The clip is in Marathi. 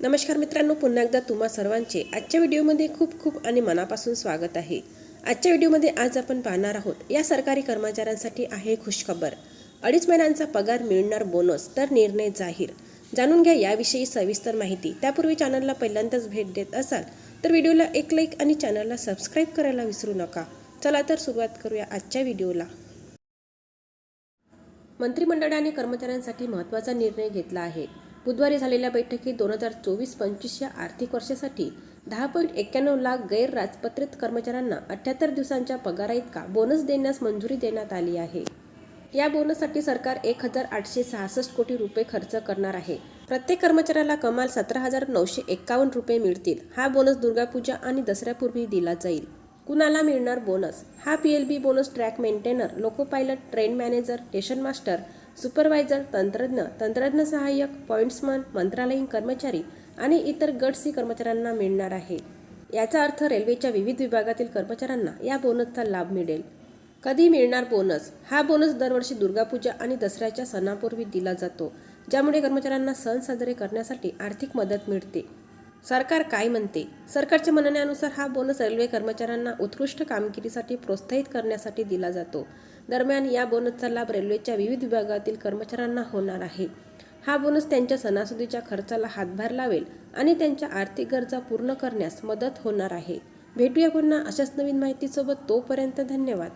नमस्कार मित्रांनो पुन्हा एकदा तुम्हा सर्वांचे आजच्या व्हिडिओमध्ये खूप खूप आणि मनापासून स्वागत आहे. आजच्या व्हिडिओमध्ये आज आपण पाहणार आहोत या सरकारी कर्मचाऱ्यांसाठी आहे खुशखबर. अडीच महिन्यांचा पगार मिळणार बोनस तर निर्णय जाहीर. जाणून घ्या याविषयी सविस्तर माहिती. त्यापूर्वी चॅनलला पहिल्यांदाच भेट देत असाल तर व्हिडिओला एक लाईक आणि चॅनलला सबस्क्राईब करायला विसरू नका. चला तर सुरुवात करूया आजच्या व्हिडिओला. मंत्रिमंडळाने कर्मचाऱ्यांसाठी महत्त्वाचा निर्णय घेतला आहे. बुधवारी झालेल्या बैठकीत दोन हजार चोवीस पंचवीस या आर्थिक वर्षासाठी दहा पॉईंट एक्क्याण्णव लाख गैर राजपत्रित कर्मचाऱ्यांना अठ्ठ्याहत्तर दिवसांच्या पगाराइतका बोनस देण्यास मंजुरी देण्यात आली आहे. या बोनससाठी सरकार एक हजार आठशे सहासष्ट कोटी रुपये खर्च करणार आहे. प्रत्येक कर्मचाऱ्याला कमाल सतरा हजार नऊशे एक्कावन्न रुपये मिळतील. हा बोनस दुर्गापूजा आणि दसऱ्यापूर्वी दिला जाईल. कुणाला मिळणार बोनस? हा P L B bonus track maintainer loco pilot train manager station master supervisor तंत्रज्ञ तंत्रज्ञ सहाय्यक पॉईंट्समन मंत्रालयीन कर्मचारी आणि इतर गट सी कर्मचाऱ्यांना मिळणार आहे. याचा अर्थ रेल्वेच्या विविध विभागातील कर्मचाऱ्यांना या बोनसचा लाभ मिळेल. कधी मिळणार बोनस? हा बोनस दरवर्षी दुर्गापूजा आणि दसऱ्याच्या सणापूर्वी दिला जातो ज्यामुळे कर्मचाऱ्यांना सण साजरे करण्यासाठी आर्थिक मदत मिळते. सरकार काय म्हणते? सरकारच्या म्हणण्यानुसार हा बोनस रेल्वे कर्मचाऱ्यांना उत्कृष्ट कामगिरीसाठी प्रोत्साहित करण्यासाठी दिला जातो. दरम्यान या बोनसचा लाभ रेल्वेच्या विविध विभागातील कर्मचाऱ्यांना होणार आहे. हा बोनस त्यांच्या सणासुदीच्या खर्चाला हातभार लावेल आणि त्यांच्या आर्थिक गरजा पूर्ण करण्यास मदत होणार आहे. भेटूया पुन्हा अशाच नवीन माहितीसोबत तोपर्यंत धन्यवाद.